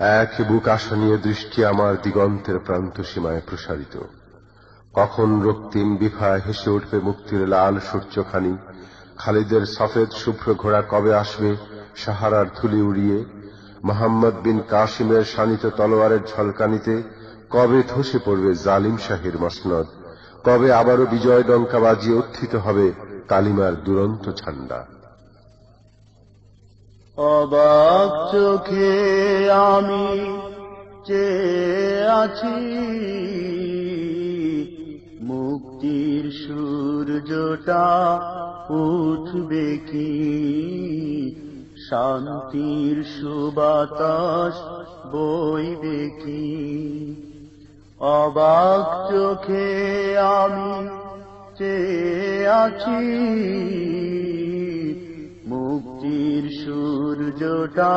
এক বুক আশা নিয়ে দৃষ্টি আমার দিগন্তের প্রান্ত সীমায় প্রসারিত। কখন রক্তিম বিফা হেসে উঠবে মুক্তির লাল সূর্যখানি? খালিদের সফেদ শুভ্র ঘোড়া কবে আসবে সাহারার ধুলি উড়িয়ে? মোহাম্মদ বিন কাসিমের শানিত তলোয়ারের ঝলকানিতে কবে ধসে পড়বে জালিম শাহের মসনদ? কবে আবারও বিজয় ডঙ্কা বাজিয়ে উত্থিত হবে কালিমার দুরন্ত ঝান্ডা? অবাক চোখে আমি চেয়ে আছি। মুক্তির সূর্যটা উঠবে কি? শান্তির সুবাতাস বইবে কি? অবাক চোখে আমি চেয়ে আছি। মুক্তির সূর্যটা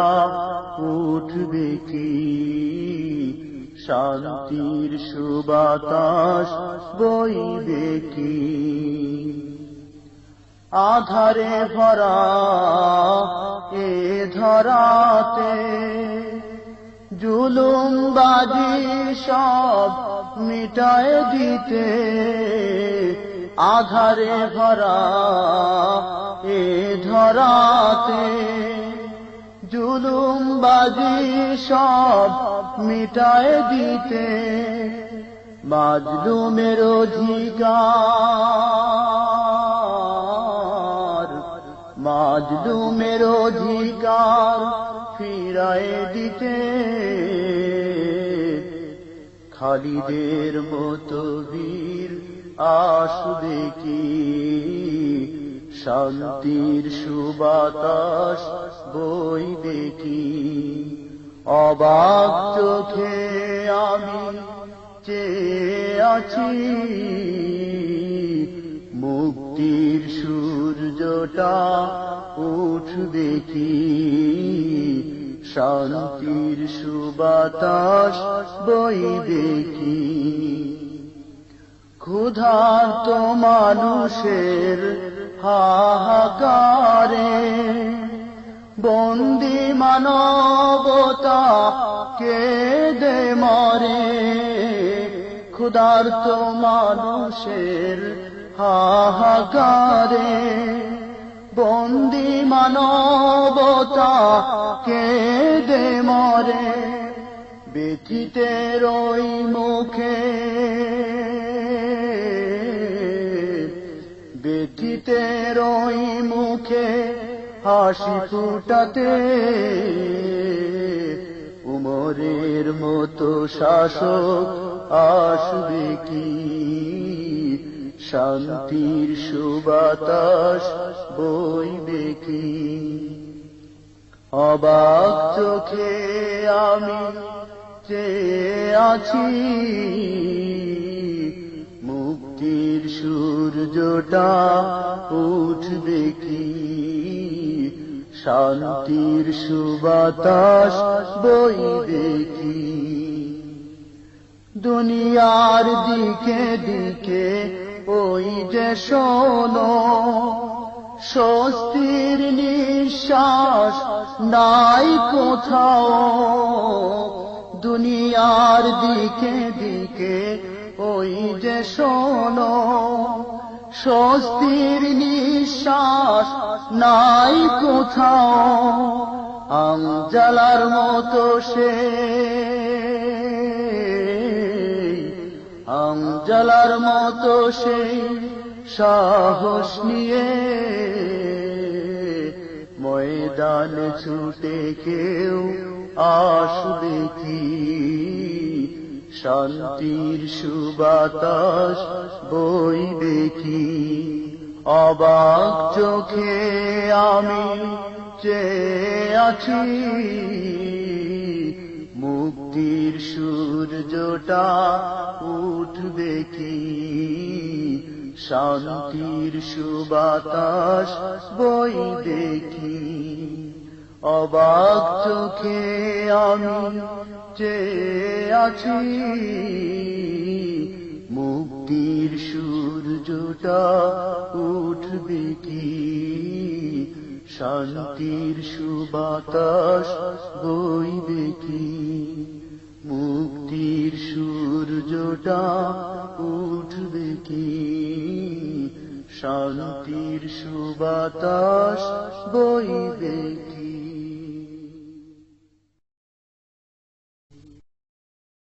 উঠবে কি? শান্তির সুবাতাস বইবে কি? আধারে ভরা এ ধরাতে জুলুম বাজি সব মিটায় দিতে আধারে ভরা এ ধরাতে জুলুম বাজি সব মিটায় দিতে, মাজলুমের অধিকার মাজলুমের অধিকার ফিরায় দিতে। খালিদের মতো বীর আসবে কি? শান্তির সুবাতাস বইবে কি? অবাক চোখে আমি চেয়ে আছি। মুক্তির সূর্যটা উঠবে কি? শান্তির সুবাতাস বইবে কি ক্ষুধার্ত মানুষের হাহাকারে বন্দি মানবতা কেঁদে মরে। ক্ষুধার্ত মানুষের হাহাকারে বন্দি মানবতা, কেঁদে মরে ব্যথিতের ওই মুখে। ব্যথিতের ওই মুখে, হাসি ফুটাতে, উমরের মতো শাসক আসবে কি? শান্তির সুবাতাস বইবে কি? অবাক চোখে আমি চেয়ে আছি। মুক্তির সূর্যটা উঠবে কি? শান্তির সুবাতাস বইবে কি? দুনিয়ার দিকে দিকে ওই যে শোনো, স্বস্তির নিঃশ্বাস নাই কোথাও। দুনিয়ার দিকে দিকে ওই যে শোনো, স্বস্তির নিঃশ্বাস নাই কোথাও। আঞ্জালার মতো সে আঞ্জালার মতো সেই সাহস নিয়ে ময়দান ছুটে কেউ আসবে কি? শান্তির সুবাতাস বইবে কি? অবাক চোখে আমি চেয়ে আছি। মুক্তির সূর্যটা উঠবে কি? শান্তির সুবাতাস বই কি? অবাক চোখে আমি চেয়ে আছি। মুক্তির সূর্যটা উঠবে কি? শান্তির সুবাতাস বই কি? মুক্তির সূর্যটা উঠবে কি? শান্তির সুবাতাস বই কি?